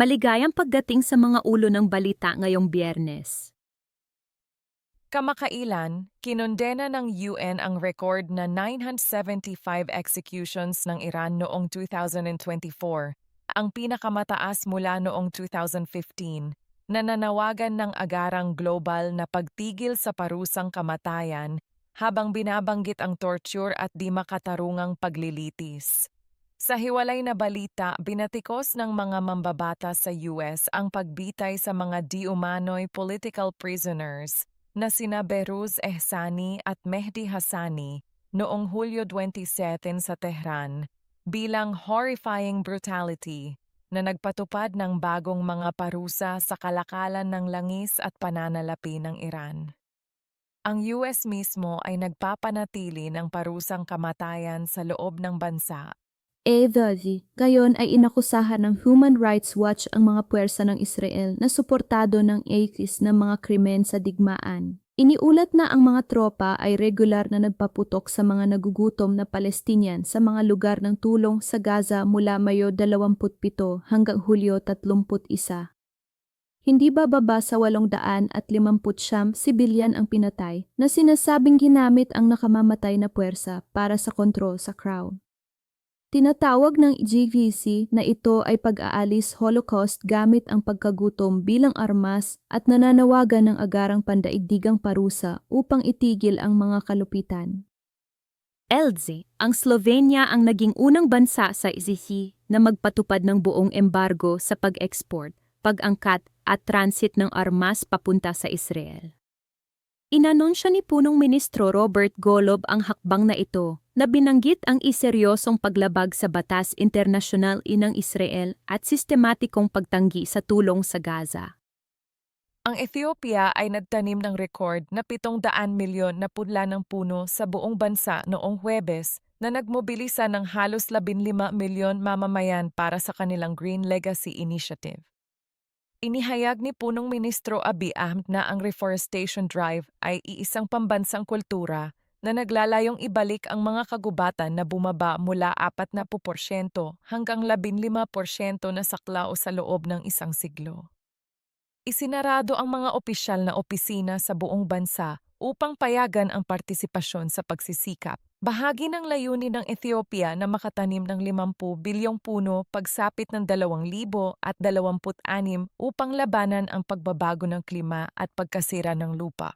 Maligayang pagdating sa mga ulo ng balita ngayong biyernes. Kamakailan, kinondena ng UN ang record na 975 executions ng Iran noong 2024, ang pinakamataas mula noong 2015, na nanawagan ng agarang global na pagtigil sa parusang kamatayan habang binabanggit ang torture at di makatarungang paglilitis. Sa hiwalay na balita, binatikos ng mga mambabata sa US ang pagbitay sa mga di-umano'y political prisoners na sina Beruz Ehsani at Mehdi Hassani noong Hulyo 27 sa Tehran bilang horrifying brutality na nagpatupad ng bagong mga parusa sa kalakalan ng langis at pananalapi ng Iran. Ang US mismo ay nagpapanatili ng parusang kamatayan sa loob ng bansa E. Dhazi, gayon ay inakusahan ng Human Rights Watch ang mga puwersa ng Israel na suportado ng ACIS ng mga krimen sa digmaan. Iniulat na ang mga tropa ay regular na nagpaputok sa mga nagugutom na Palestinian sa mga lugar ng tulong sa Gaza mula Mayo 27 hanggang Hulyo 31. Hindi bababa sa 850 sibilyan ang pinatay na sinasabing ginamit ang nakamamatay na puwersa para sa kontrol sa crowd. Tinatawag ng GVC na ito ay pag-aalis Holocaust gamit ang pagkagutom bilang armas at nananawagan ng agarang pandaigdigang parusa upang itigil ang mga kalupitan. LZ, ang Slovenia ang naging unang bansa sa ICC na magpatupad ng buong embargo sa pag-export, pag-angkat at transit ng armas papunta sa Israel. Inanunsya ni punong ministro Robert Golob ang hakbang na ito na binanggit ang iseryosong paglabag sa batas internasyonal inang Israel at sistematikong pagtanggi sa tulong sa Gaza. Ang Ethiopia ay nagtanim ng record na 700 milyon na pudla ng puno sa buong bansa noong Huwebes na nagmobilisa ng halos 15 milyon mamamayan para sa kanilang Green Legacy Initiative. Inihayag ni punong ministro Abiy Ahmed na ang reforestation drive ay iisang pambansang kultura na naglalayong ibalik ang mga kagubatan na bumaba mula 4% hanggang 15% na saklao sa loob ng isang siglo. Isinarado ang mga opisyal na opisina sa buong bansa upang payagan ang partisipasyon sa pagsisikap. Bahagi ng layunin ng Ethiopia na makatanim ng 50 bilyong puno pagsapit ng 2026 upang labanan ang pagbabago ng klima at pagkasira ng lupa.